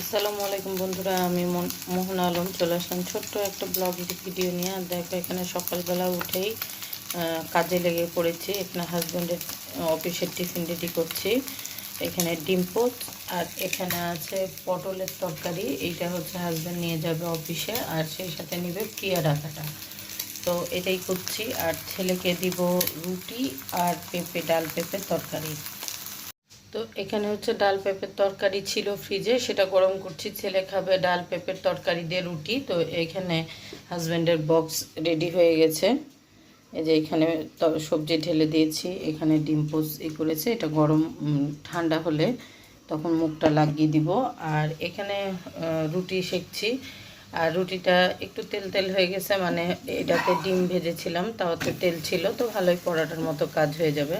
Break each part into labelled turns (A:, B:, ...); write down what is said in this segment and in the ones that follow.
A: আসসালামু আলাইকুম বন্ধুরা, আমি মোহন আলম চলে আসলাম ছোট্ট একটা ব্লগ ভিডিও নিয়ে। আর দেখো, এখানে সকালবেলা উঠেই কাজে লেগে পড়েছি। এখানে হাজব্যান্ডের অফিসের টিফিন রেডি করছি। এখানে ডিম পোচ আর এখানে আছে পটলের তরকারি। এইটা হচ্ছে হাজব্যান্ড নিয়ে যাবে অফিসে আর সেই সাথে নেবে পেয়ারা কাটা তো এটাই করছি। আর ছেলেকে দিব রুটি আর পেঁপে, ডাল পেঁপে তরকারি। তো এখানে হচ্ছে ডাল পেঁপের তরকারি ছিল ফ্রিজে সেটা গরম করছি, ছেলে খাবে ডাল পেঁপের তরকারি দিয়ে রুটি, তো এখানে হাজব্যান্ডের বক্স রেডি হয়ে গেছে। এই যে এখানে সবজি ঢেলে দিয়েছি, এখানে ডিম পোস ই করেছে, এটা গরম ঠান্ডা হলে তখন মুখটা লাগিয়ে দিব। আর এখানে রুটি সেকছি, আর রুটিটা একটু তেল তেল হয়ে গেছে মানে এটাতে ডিম ভেজেছিলাম তাও তো তেল ছিল, তো ভালোই পরাটার মতো কাজ হয়ে যাবে।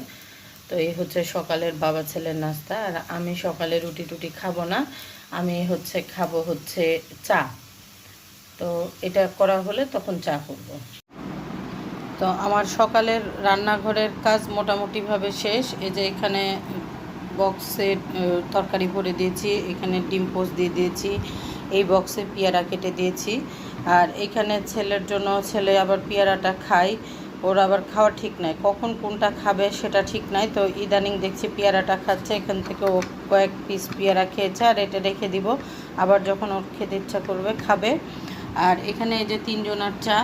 A: তো এই হচ্ছে সকালের বাবা ছেলের নাস্তা, আর আমি সকালে রুটি টুটি খাব না, আমি হচ্ছে খাব হচ্ছে চা। তো এটা করা হলে তখন চা করব। তো আমার সকালের রান্নাঘরের কাজ মোটামুটিভাবে শেষ। এই যে এখানে বক্সে তরকারি ভরে দিয়েছি, এখানে ডিম পোস দিয়ে দিয়েছি, এই বক্সে পেয়ারা কেটে দিয়েছি। আর এখানে ছেলের জন্য, ছেলে আবার পেয়ারাটা খায়। ওর আবার খাওয়া ঠিক নাই। কখন কোনটা খাবে সেটা ঠিক নাই। তো ইদানিং দেখছি পেয়ারাটা খাচ্ছে, এখান থেকে ও কয়েক পিস পেয়ারা খেয়েছে আর এটা রেখে দিব। আবার যখন ওর খেতে ইচ্ছা করবে, খাবে। আর এখানে এই যে তিনজনার চা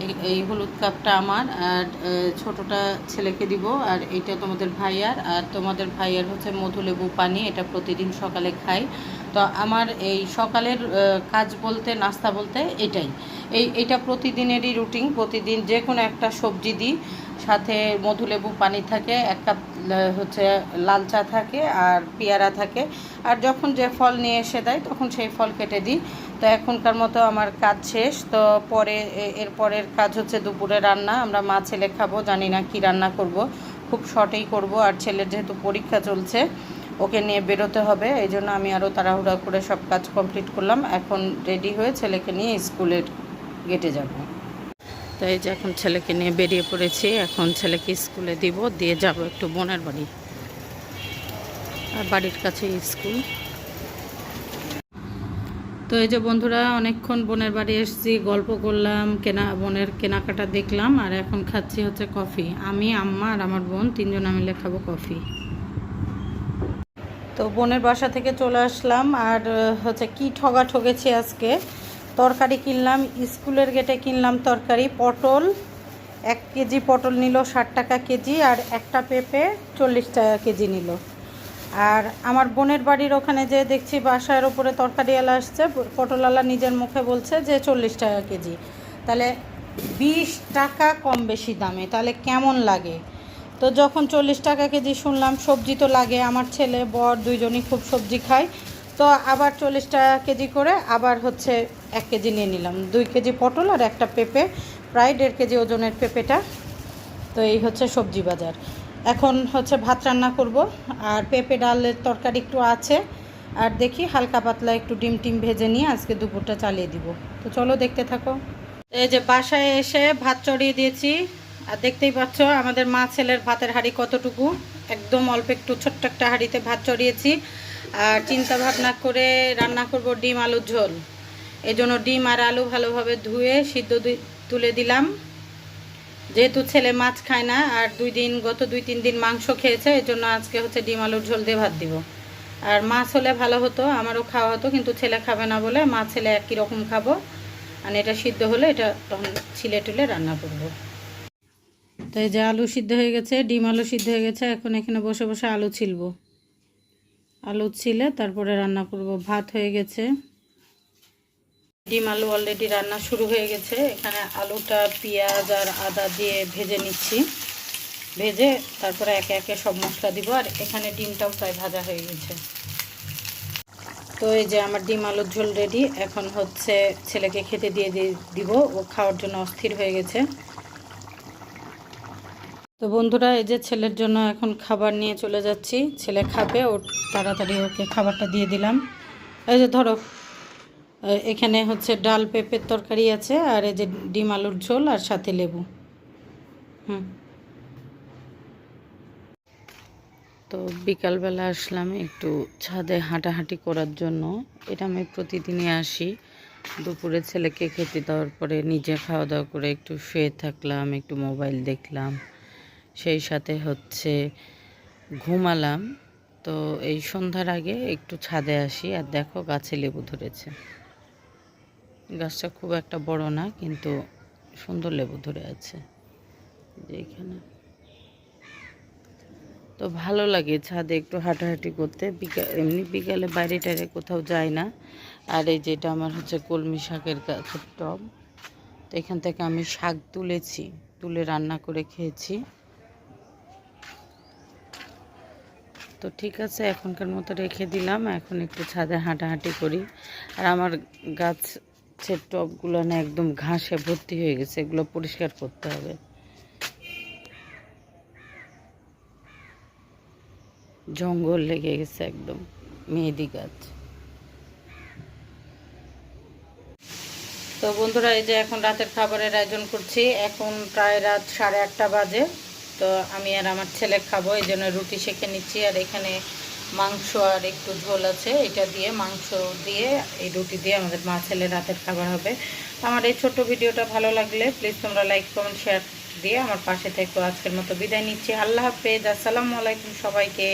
A: এই- হলুদ কাপটা আমার, আর ছোটটা ছেলেকে দিব, আর এটা তোমাদের ভাইয়ার, আর তোমাদের ভাইয়ার হচ্ছে মধুলেবু পানি, এটা প্রতিদিন সকালে খাই। তো আমার এই সকালের কাজ বলতে, নাস্তা বলতে এটাই। এই, এটা প্রতিদিনেরই রুটিন, প্রতিদিন যে কোনো একটা সবজি দিই সাথে মধুলেবু পানি থাকে, এক কাপ হচ্ছে লাল চা থাকে আর পেয়ারা থাকে। আর যখন যে ফল নিয়ে এসে দেয়, তখন সেই ফল কেটে দিই। তো এখনকার মতো আমার কাজ শেষ। তো পরে, এ- এর পরের কাজ হচ্ছে দুপুরে রান্না। আমরা মা, ছেলে খাব, জানি না কি রান্না করব। খুব শর্টেই করব। আর ছেলের যেহেতু পরীক্ষা চলছে, ওকে নিয়ে বেরোতে হবে। এই জন্য আমি আরও তাড়াহুড়া করে সব কাজ কমপ্লিট করলাম। এখন রেডি হয়ে ছেলেকে নিয়ে স্কুলের গেটে যাব। তো এই যে এখন ছেলেকে নিয়ে বেরিয়ে পড়েছি, এখন ছেলেকে স্কুলে দিব, দিয়ে যাব একটু বোনের বাড়ি। আর বাড়ির কাছে স্কুল। তো এই যে বন্ধুরা, অনেকক্ষণ বোনের বাড়ি এসেছি, গল্প করলাম, কেনা, বোনের কেনাকাটা দেখলাম, আর এখন খাচ্ছি হচ্ছে কফি। আমি, আম্মা আর আমার বোন, তিনজন মিলে খাব কফি। তো বোনের বাসা থেকে চলে আসলাম, আর, হচ্ছে কি ঠগা ঠকেছি আজকে? তরকারি কিনলাম, স্কুলের গেটে কিনলাম তরকারি, পটল, এক কেজি পটল নিল ষাট টাকা কেজি আর একটা পেঁপে চল্লিশ টাকা কেজি নিল। আর আমার বোনের বাড়ির ওখানে যে দেখছি বাসার ওপরে তরকারিওয়ালা আসছে, পটলওয়ালা নিজের মুখে বলছে যে চল্লিশ টাকা কেজি। তাহলে বিশ টাকা কম বেশি দামে, তাহলে কেমন লাগে? তো যখন চল্লিশ টাকা কেজি শুনলাম, সবজি তো লাগে, আমার ছেলে, বর দুইজনই খুব সবজি খায়। তো আবার চল্লিশ টাকা কেজি করে আবার হচ্ছে এক কেজি নিয়ে নিলাম। দুই কেজি পটল আর একটা পেঁপে, প্রায় দেড় কেজি ওজনের পেঁপেটা। তো এই হচ্ছে সবজি বাজার। এখন হচ্ছে ভাত রান্না করব। আর পেঁপে ডালের তরকারি একটু আছে। আর দেখি হালকা পাতলা একটু ডিম টিম ভেজে নিয়ে আজকে দুপুরটা চালিয়ে দিব। তো চলো দেখতে থাকো। এই যে বাসায় এসে ভাত চড়িয়ে দিয়েছি। আর দেখতেই পাচ্ছ আমাদের মা ছেলের ভাতের হাঁড়ি কতটুকু। একদম অল্প একটু ছোট্ট একটা হাঁড়িতে ভাত চড়িয়েছি। আর চিন্তা ভাবনা করে রান্না করব ডিম আলুর ঝোল। এই জন্য ডিম আর আলু ভালোভাবে ধুয়ে, সিদ্ধ তুলে দিলাম। যেহেতু ছেলে মাছ খায় না, আর দুই দিন, গত দুই তিন দিন মাংস খেয়েছে এই জন্য আজকে হচ্ছে ডিম আলুর ঝোল দিয়ে ভাত দিব। আর মাছ হলে ভালো হতো, আমারও খাওয়া হতো, কিন্তু ছেলে খাবে না বলে মা ছেলে একই রকম খাব। আর এটা সিদ্ধ হলে এটা তখন ছিলে টুলে রান্না করব। তো এই যে আলু সিদ্ধ হয়ে গেছে, ডিম আলু সিদ্ধ হয়ে গেছে, এখন এখানে বসে বসে আলু ছিলবো। আলু ছিলে, তারপরে রান্না করব। ভাত হয়ে গেছে। ডিম আলু অলরেডি রান্না শুরু হয়ে গেছে। এখানে আলুটা, পেঁয়াজ আর আদা দিয়ে ভেজে নিচ্ছি। ভেজে তারপরে একে একে সব মশলা দিব, আর এখানে ডিমটাও প্রায় ভাজা হয়ে গেছে। তো এই যে আমার ডিম আলুর ঝোল রেডি এখন হচ্ছে ছেলেকে খেতে দিয়ে দিব। ও খাওয়ার জন্য অস্থির হয়ে গেছে। তো বন্ধুরা, এই যে ছেলের জন্য এখন খাবার নিয়ে চলে যাচ্ছি। ছেলে খাবে, ও তাড়াতাড়ি ওকে খাবারটা দিয়ে দিলাম। এই যে ধরো এখানে হচ্ছে ডাল, পেঁপের তরকারি আছে, আর এই যে ডিম, আলুর ঝোল, আর সাথে লেবু। হুম। তো বিকালবেলা আসলাম একটু ছাদে হাঁটাহাঁটি করার জন্য। এটা আমি প্রতিদিনই আসি। দুপুরে ছেলেকে খেতে দেওয়ার পরে নিজে খাওয়া দাওয়া করে একটু শুয়ে থাকলাম, একটু মোবাইল দেখলাম। সেই সাথে হচ্ছে ঘুমালাম। তো এই সন্ধ্যার আগে একটু ছাদে আসি, আর দেখো গাছে লেবু ধরেছে। গাছটা খুব একটা বড় না, কিন্তু সুন্দর লেবু ধরে আছে যে এখানে। তো ভালো লাগে ছাদে একটু হাঁটাহাঁটি করতে। বিকাল, এমনি বিকালে বাইরে টাইরে কোথাও যায় না। আর এই যেটা আমার হচ্ছে কলমি শাকের গাছের টব তো এখান থেকে আমি শাক তুলেছি, তুলে রান্না করে খেয়েছি। তো ঠিক আছে, এখনকার মতো রেখে দিলাম। এখন একটু ছাদে হাঁটাহাঁটি করি। আর আমার গাছের টবগুলো না একদম ঘাসে ভর্তি হয়ে গেছে, এগুলো পরিষ্কার করতে হবে। জঙ্গল লেগে গেছে একদম, মেহেদি গাছ। তো বন্ধুরা, এই যে এখন রাতের খাবারের আয়োজন করছি, এখন প্রায় রাত সাড়ে আটটা বাজে। তো আমি আর আমার ছেলে খাব, এই জন্য রুটি সেঁকে নিচ্ছি, আর এখানে মাংস আর একটু ঝোল আছে, এটা দিয়ে মাংস দিয়ে, এই রুটি দিয়ে আমাদের মা ছেলে রাতের খাবার হবে। আমার এই ছোট ভিডিওটা ভালো লাগলে প্লিজ তোমরা লাইক কমেন্ট শেয়ার দিয়ে আমার পাশে থেকে। আজকের মতো বিদায় নিচ্ছি। আল্লাহ হাফেজ। আসসালামু আলাইকুম সবাইকে।